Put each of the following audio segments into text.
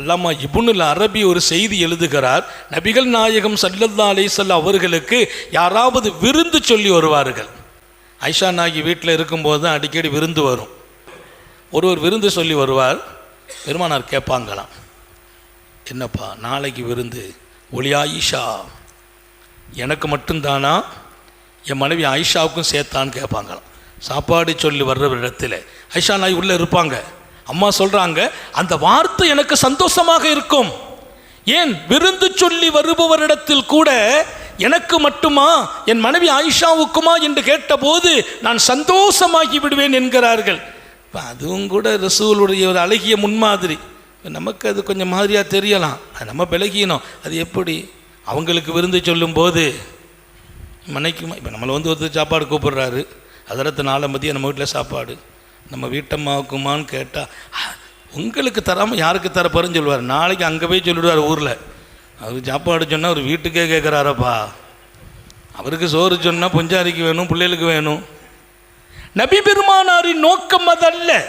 அல்லாமா இபுனுல் அரபி ஒரு செய்தி எழுதுகிறார். நபிகள் நாயகம் சல்லல்லா அலிசல்ல அவர்களுக்கு யாராவது விருந்து சொல்லி வருவார்கள். ஐஷா நாயகி வீட்டில் இருக்கும்போது தான் அடிக்கடி விருந்து வரும். ஒருவர் விருந்து சொல்லி வருவார். பெருமானார் கேட்பாங்களாம் என்னப்பா நாளைக்கு விருந்து? ஒளி ஆயிஷா எனக்கு மட்டும்தானா என் மனைவி ஆயிஷாவுக்கும் சேர்த்தான்னு கேட்பாங்களாம். சாப்பாடு சொல்லி வர்ற இடத்துல ஐஷா நாய் உள்ளே இருப்பாங்க. அம்மா சொல்கிறாங்க அந்த வார்த்தை எனக்கு சந்தோஷமாக இருக்கும். ஏன்? விருந்து சொல்லி வருபவரிடத்தில் கூட எனக்கு மட்டுமா? என் மனைவி ஆயிஷாவுக்குமா என்று கேட்டபோது நான் சந்தோஷமாகி விடுவேன் என்கிறார்கள். அதுவும் கூட ரசூலுடைய ஒரு அழகிய முன்மாதிரி. இப்போ நமக்கு அது கொஞ்சம் மாதிரியாக தெரியலாம். அது நம்ம விலகினோம் அது எப்படி? அவங்களுக்கு விருந்து சொல்லும்போது மனைக்குமா இப்போ நம்மளை வந்து ஒருத்தர் சாப்பாடு கூப்பிடுறாரு. அதரத்து நாளை மதியம் நம்ம வீட்டில் சாப்பாடு. நம்ம வீட்டம்மாவுக்குமான்னு கேட்டால் உங்களுக்கு தராமல் யாருக்கு தர சொல்லுவார். நாளைக்கு அங்கே போய் சொல்லிடுவார் ஊரில். அவருக்கு சாப்பாடு சொன்னால் அவர் வீட்டுக்கே கேட்குறாரப்பா அவருக்கு சோறு சொன்னால் புஞ்சாரிக்கு வேணும் பிள்ளைகளுக்கு வேணும். நபி பெருமானாரின் நோக்கம் அதல்ல.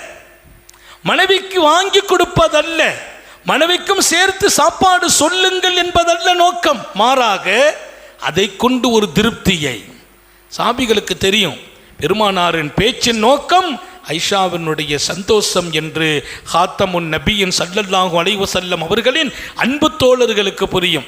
மனைவிக்கு வாங்கி கொடுப்பதல்ல. மனைவிக்கும் சேர்த்து சாப்பாடு சொல்லுங்கள் என்பதல்ல நோக்கம். மாறாக அதை கொண்டு ஒரு திருப்தியை. சாபிகளுக்கு தெரியும் பெருமானாரின் பேச்சின் நோக்கம் ஐஷாவினுடைய சந்தோஷம் என்று ஹாத்தமுன் நபியின் சல்லல்லாஹு அலைவசல்லம் அவர்களின் அன்பு தோழர்களுக்கு புரியும்.